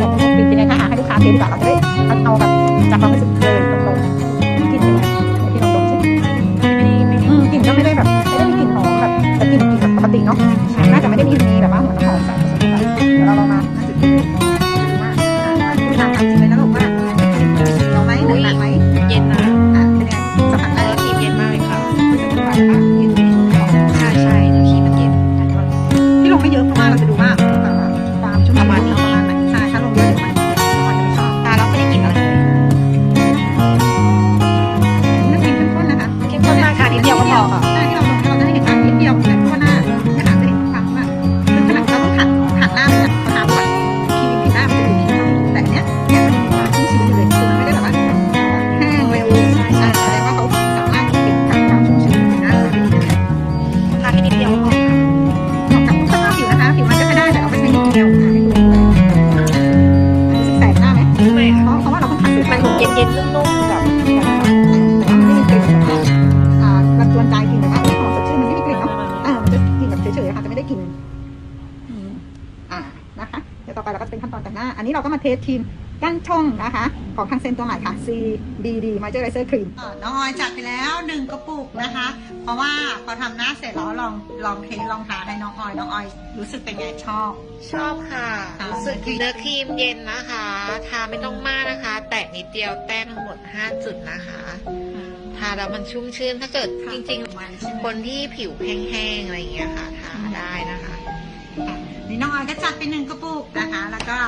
แบบเป็นยังไงคะอะให้ลูกค้าเทสดีกว่าเราจะได้เอาเอาแบบจากความรู้สึกเลยตรงๆกลิ่นเป็นไงพี่ลองดมสิอืมกลิ่นก็ไม่ได้แบบไม่ได้มีกลิ่นหอมแบบแต่กลิ่นกลิ่นแบบปกติเนาะน่าจะไม่ได้มีมีแบบว่าเหมือนน้ำหอมใส่ผสมเข้าไปเดี๋ยวเราลองมาจุดดีมากคุณถามจริงเลยนะลูกว่าเราไหมหนักหนักไหมเย็นนะอะเป็นยังไงสัมผัสเนื้ได้อครีมเย็นมากเลยค่ะรู้สึกว่าแบบกลิ่นหอมใช่ใช่เนื้อครีมมันเย็นที่ลงไม่เยอะเพราะว่าเราจะดูว่าค ยวค่ะที่เราลงเราจะได้เห็นอันนิดเดียวแต่ข้างหน้าขนาดจะเห็นความว่าคือขนาดเราต้องขัดขัดหน้าเนี่ยพอทาก่อนครีมผิวหน้ามันจะดูดีแต่เนี้ยเนี่ยมันมีความชุ่มชื้นอยู่เลยคือมันไม่ได้แบบว่าแห้งเร็วใช่แสดงว่าเขาสามารถเก็บความชุ่มชื้นผิวหน้าได้ดีทาแค่นิดเดียวก็พอค่ะเหมาะกับทุกสภาพผิวนะคะผิวมันก็ใช้ได้แต่เราไม่ใช้นิดเดียวอะให้ดูเลยรู้สึกแสบหน้าไหมไม่เพค่ะราะเพราะว่าเราต้องขัดผิวมันมันเย็นเย็นๆนุ่มๆแบบ ขั้นตอนแต่งหน้า อันนี้เราก็มาเทสทีมกั้นช่องนะคะ ของทางเซนตัวใหม่ค่ะ CBD Moisturizer Cream น้องออยจัดไปแล้วหนึ่งกระปุกนะคะ เพราะว่าพอทำหน้าเสร็จแล้วลองลองเทสลองทาให้น้องออย น้องออย รู้สึกเป็นไงชอบ ชอบค่ะรู้สึกเนื้อครีมเย็นนะคะ ทาไม่ต้องมากนะคะ แตะนิดเดียวแต้มทั้งหมด 5 จุดนะคะทาแล้วมันชุ่มชื่นถ้าเกิดจริงมันใช่ไหมๆคนที่ผิวแห้งๆอะไรอย่างเงี้ยค่ะทาได้นะคะนี่ น้องออยก็จัดไปหนึ่งกระปุกนะคะ แล้วก็